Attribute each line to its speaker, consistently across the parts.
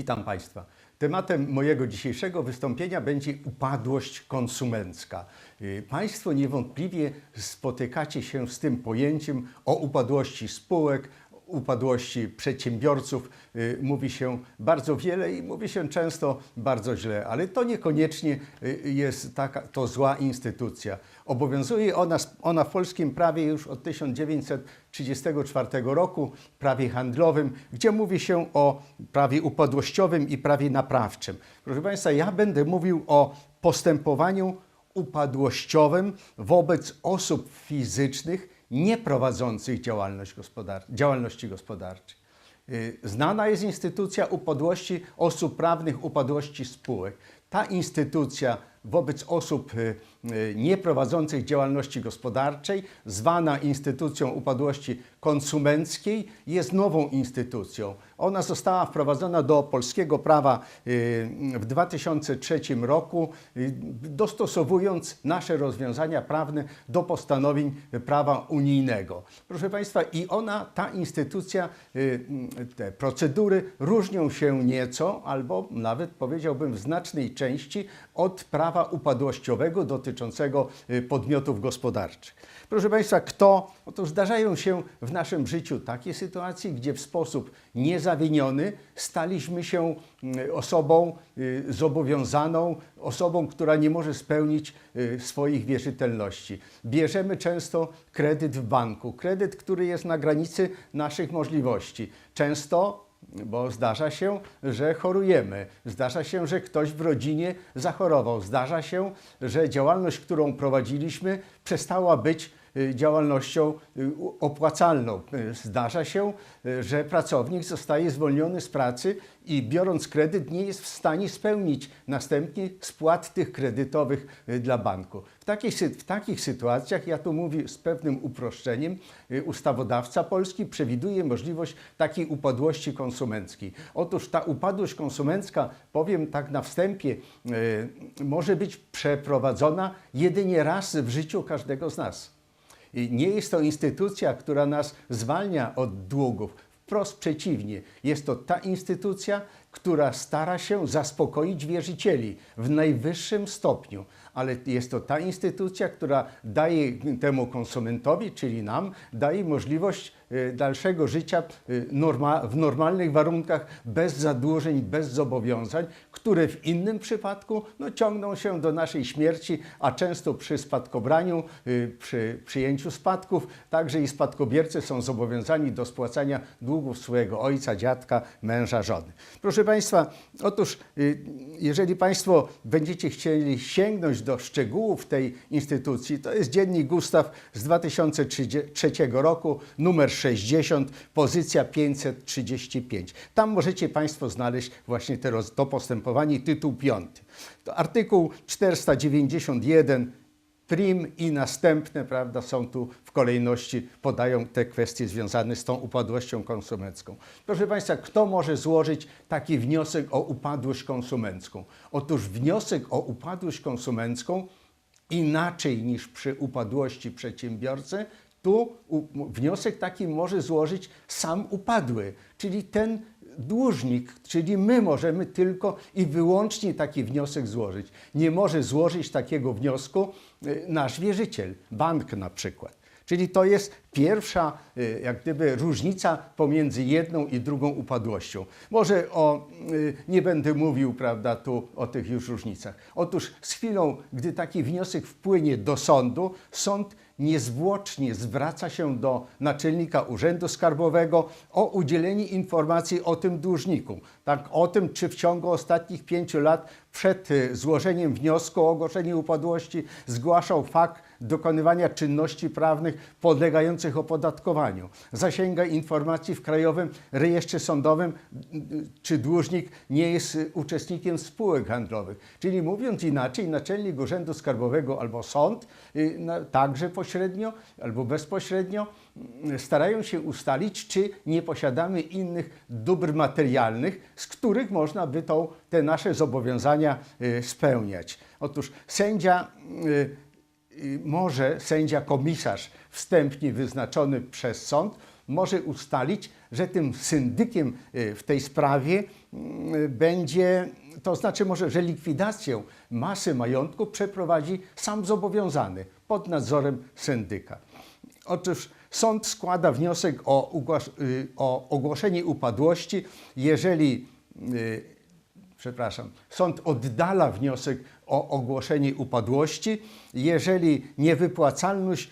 Speaker 1: Witam Państwa. Tematem mojego dzisiejszego wystąpienia będzie upadłość konsumencka. Y, Państwo niewątpliwie spotykacie się z tym pojęciem o upadłości spółek, upadłości przedsiębiorców. Y, Mówi się bardzo wiele i mówi się często bardzo źle, ale to niekoniecznie y, jest taka, to zła instytucja. Obowiązuje ona, ona w polskim prawie już od 1934 roku, prawie handlowym, gdzie mówi się o prawie upadłościowym i prawie naprawczym. Proszę Państwa, ja będę mówił o postępowaniu upadłościowym wobec osób fizycznych nieprowadzących działalność gospodar- działalności gospodarczej. Y, Znana jest instytucja upadłości osób prawnych, upadłości spółek. Ta instytucja wobec osób y, nieprowadzących działalności gospodarczej, zwana instytucją upadłości konsumenckiej, jest nową instytucją. Ona została wprowadzona do polskiego prawa y, w 2003 roku, y, dostosowując nasze rozwiązania prawne do postanowień prawa unijnego. Proszę Państwa, i ona, ta instytucja, y, te procedury różnią się nieco, albo nawet powiedziałbym w znacznej części od prawa upadłościowego dotyczącego y, podmiotów gospodarczych. Proszę Państwa, kto? Otóż zdarzają się w naszym życiu takie sytuacje, gdzie w sposób niezawiniony staliśmy się y, osobą y, zobowiązaną, osobą, która nie może spełnić swoich wierzytelności. Bierzemy często kredyt w banku, kredyt, który jest na granicy naszych możliwości. Często bo zdarza się, że chorujemy, zdarza się, że ktoś w rodzinie zachorował, zdarza się, że działalność, którą prowadziliśmy, przestała być działalnością y, opłacalną. Y, Zdarza się, y, że pracownik zostaje zwolniony z pracy i biorąc kredyt nie jest w stanie spełnić następnie spłat tych kredytowych y, dla banku. W w takich sytuacjach, ja tu mówię z pewnym uproszczeniem, y, ustawodawca polski przewiduje możliwość takiej upadłości konsumenckiej. Otóż ta upadłość konsumencka, powiem tak na wstępie, y, może być przeprowadzona jedynie raz w życiu każdego z nas. Nie jest to instytucja, która nas zwalnia od długów. Wprost przeciwnie, jest to ta instytucja, która stara się zaspokoić wierzycieli w najwyższym stopniu, ale jest to ta instytucja, która daje temu konsumentowi, czyli nam, daje możliwość e, dalszego życia e, w normalnych warunkach, bez zadłużeń, bez zobowiązań, które w innym przypadku no, ciągną się do naszej śmierci, a często przy spadkobraniu, y, przy przyjęciu spadków, także i spadkobiercy są zobowiązani do spłacania długów swojego ojca, dziadka, męża, żony. Proszę Państwa, otóż y, jeżeli Państwo będziecie chcieli sięgnąć do szczegółów tej instytucji, to jest dziennik Gustaw z 2003 roku, numer 60, pozycja 535. Tam możecie Państwo znaleźć właśnie te to postępowanie, tytuł 5. To artykuł 491 prim i następne, prawda, są tu w kolejności, podają te kwestie związane z tą upadłością konsumencką. Proszę Państwa, kto może złożyć taki wniosek o upadłość konsumencką? Otóż wniosek o upadłość konsumencką inaczej niż przy upadłości przedsiębiorcy, tu wniosek taki może złożyć sam upadły, czyli ten dłużnik, czyli my możemy tylko i wyłącznie taki wniosek złożyć. Nie może złożyć takiego wniosku y, nasz wierzyciel, bank na przykład. Czyli to jest pierwsza y, jak gdyby różnica pomiędzy jedną i drugą upadłością. Może o, y, nie będę mówił prawda, tu o tych już różnicach. Otóż z chwilą, gdy taki wniosek wpłynie do sądu, sąd niezwłocznie zwraca się do naczelnika Urzędu Skarbowego o udzielenie informacji o tym dłużniku. Tak, o tym, czy w ciągu ostatnich pięciu lat przed y, złożeniem wniosku o ogłoszenie upadłości zgłaszał fakt dokonywania czynności prawnych podlegających opodatkowaniu. Zasięga informacji w Krajowym Rejestrze Sądowym, czy dłużnik nie jest y, uczestnikiem spółek handlowych. Czyli mówiąc inaczej, naczelnik Urzędu Skarbowego albo sąd y, także pośrednio albo bezpośrednio mm, starają się ustalić, czy nie posiadamy innych dóbr materialnych, z których można by tą, te nasze zobowiązania y, spełniać. Otóż sędzia y, y, może sędzia komisarz wstępnie wyznaczony przez sąd może ustalić, że tym syndykiem w tej sprawie będzie, to znaczy może, że likwidację masy majątku przeprowadzi sam zobowiązany pod nadzorem syndyka. Otóż sąd składa wniosek o, y, o ogłoszenie upadłości, jeżeli y, przepraszam, sąd oddala wniosek o ogłoszenie upadłości, jeżeli niewypłacalność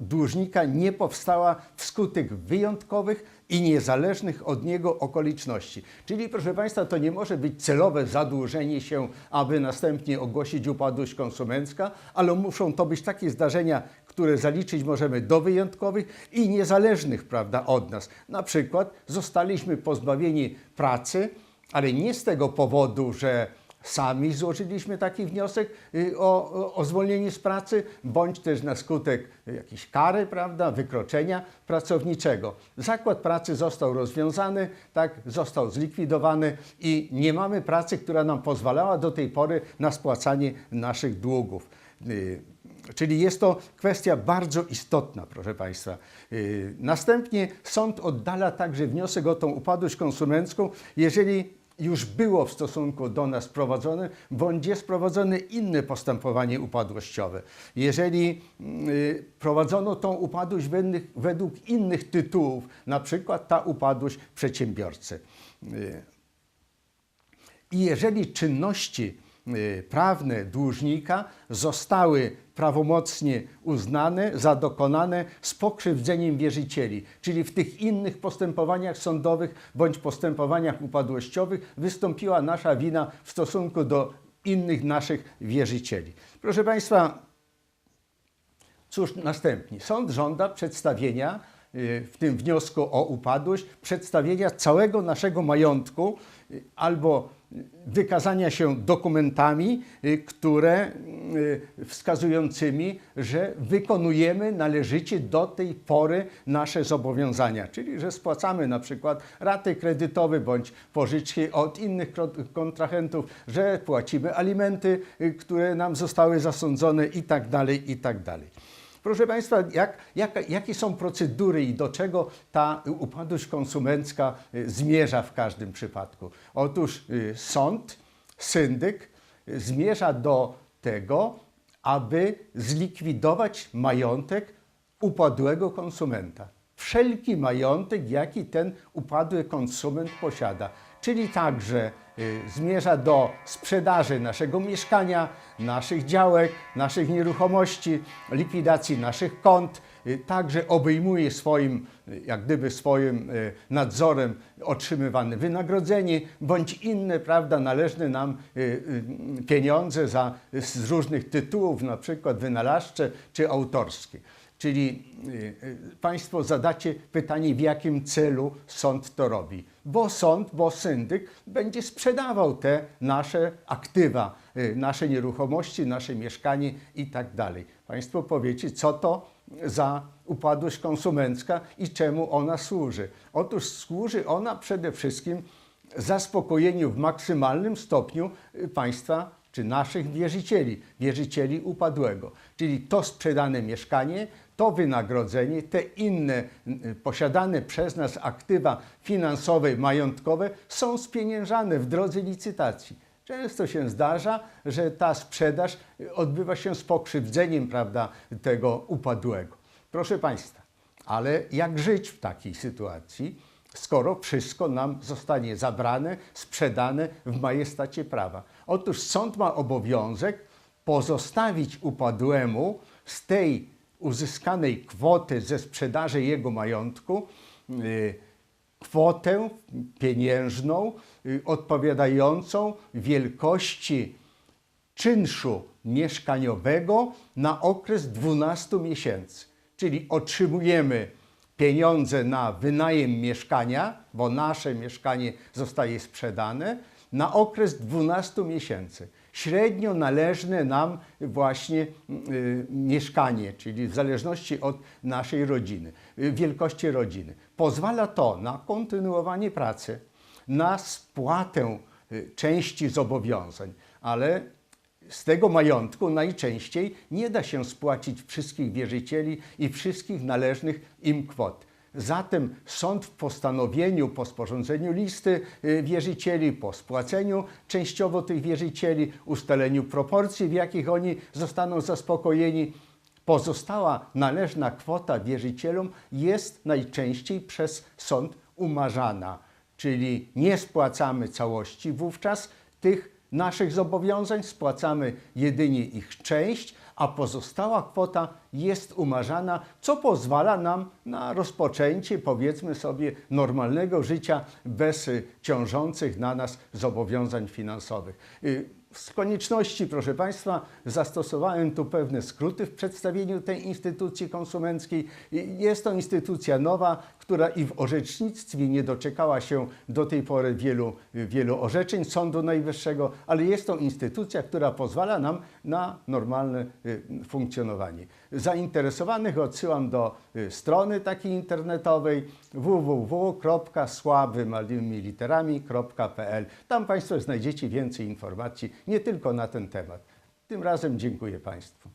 Speaker 1: dłużnika nie powstała wskutek wyjątkowych i niezależnych od niego okoliczności. Czyli, proszę Państwa, to nie może być celowe zadłużenie się, aby następnie ogłosić upadłość konsumencka, ale muszą to być takie zdarzenia, które zaliczyć możemy do wyjątkowych i niezależnych prawda, od nas. Na przykład zostaliśmy pozbawieni pracy, ale nie z tego powodu, że sami złożyliśmy taki wniosek y, o, o, zwolnienie z pracy, bądź też na skutek jakiejś kary, prawda, wykroczenia pracowniczego. Zakład pracy został rozwiązany, tak, został zlikwidowany i nie mamy pracy, która nam pozwalała do tej pory na spłacanie naszych długów. Y, Czyli jest to kwestia bardzo istotna, proszę Państwa. Yy, Następnie sąd oddala także wniosek o tą upadłość konsumencką, jeżeli już było w stosunku do nas prowadzone, bądź jest prowadzone inne postępowanie upadłościowe. Jeżeli yy, prowadzono tą upadłość według, innych tytułów, na przykład ta upadłość przedsiębiorcy. Yy, i jeżeli czynności y, prawne dłużnika zostały prawomocnie uznane za dokonane z pokrzywdzeniem wierzycieli, czyli w tych innych postępowaniach sądowych bądź postępowaniach upadłościowych wystąpiła nasza wina w stosunku do innych naszych wierzycieli. Proszę Państwa, Cóż następnie? Sąd żąda przedstawienia y, w tym wniosku o upadłość, przedstawienia całego naszego majątku y, albo y, wykazania się dokumentami, y, które y, wskazującymi, że wykonujemy należycie do tej pory nasze zobowiązania, czyli że spłacamy na przykład raty kredytowe bądź pożyczki od innych kontrahentów, że płacimy alimenty, y, które nam zostały zasądzone i tak dalej, i tak dalej. Proszę Państwa, jak, jak, jakie są procedury i do czego ta upadłość konsumencka y, zmierza w każdym przypadku? Otóż y, sąd, syndyk y, zmierza do tego, aby zlikwidować majątek upadłego konsumenta. Wszelki majątek, jaki ten upadły konsument posiada. Czyli także y, zmierza do sprzedaży naszego mieszkania, naszych działek, naszych nieruchomości, likwidacji naszych kont. Y, Także obejmuje swoim, y, jak gdyby swoim nadzorem otrzymywane wynagrodzenie bądź inne, prawda, należne nam pieniądze za, z różnych tytułów, na przykład wynalazcze czy autorskie. Czyli y, y, Państwo zadacie pytanie, w jakim celu sąd to robi. Bo sąd, bo syndyk będzie sprzedawał te nasze aktywa, y, nasze nieruchomości, nasze mieszkanie i tak dalej. Państwo powiecie, co to za upadłość konsumencka i czemu ona służy. Otóż służy ona przede wszystkim zaspokojeniu w maksymalnym stopniu państwa czy naszych wierzycieli, wierzycieli upadłego. Czyli to sprzedane mieszkanie, to wynagrodzenie, te inne y, posiadane przez nas aktywa finansowe, majątkowe są spieniężane w drodze licytacji. Często się zdarza, że ta sprzedaż y, odbywa się z pokrzywdzeniem prawda, tego upadłego. Proszę Państwa, ale jak żyć w takiej sytuacji, skoro wszystko nam zostanie zabrane, sprzedane w majestacie prawa? Otóż sąd ma obowiązek pozostawić upadłemu z tej uzyskanej kwoty ze sprzedaży jego majątku y, kwotę pieniężną y, odpowiadającą wielkości czynszu mieszkaniowego na okres 12 miesięcy. Czyli otrzymujemy pieniądze na wynajem mieszkania, bo nasze mieszkanie zostaje sprzedane, na okres 12 miesięcy. Średnio należne nam właśnie y, mieszkanie, czyli w zależności od naszej rodziny, y, wielkości rodziny. Pozwala to na kontynuowanie pracy, na spłatę y, części zobowiązań, ale z tego majątku najczęściej nie da się spłacić wszystkich wierzycieli i wszystkich należnych im kwot. Zatem sąd w postanowieniu po sporządzeniu listy y, wierzycieli, po spłaceniu częściowo tych wierzycieli, ustaleniu proporcji, w jakich oni zostaną zaspokojeni, pozostała należna kwota wierzycielom jest najczęściej przez sąd umarzana, czyli nie spłacamy całości wówczas tych naszych zobowiązań, spłacamy jedynie ich część, a pozostała kwota jest umarzana, co pozwala nam na rozpoczęcie, powiedzmy sobie, normalnego życia bez y, ciążących na nas zobowiązań finansowych. Z konieczności, proszę Państwa, zastosowałem tu pewne skróty w przedstawieniu tej instytucji konsumenckiej. Jest to instytucja nowa, która i w orzecznictwie nie doczekała się do tej pory wielu, wielu orzeczeń Sądu Najwyższego, ale jest to instytucja, która pozwala nam na normalne y, funkcjonowanie. Zainteresowanych odsyłam do y, strony takiej internetowej www.słabymałymi literami.pl. Tam Państwo znajdziecie więcej informacji, nie tylko na ten temat. Tym razem dziękuję Państwu.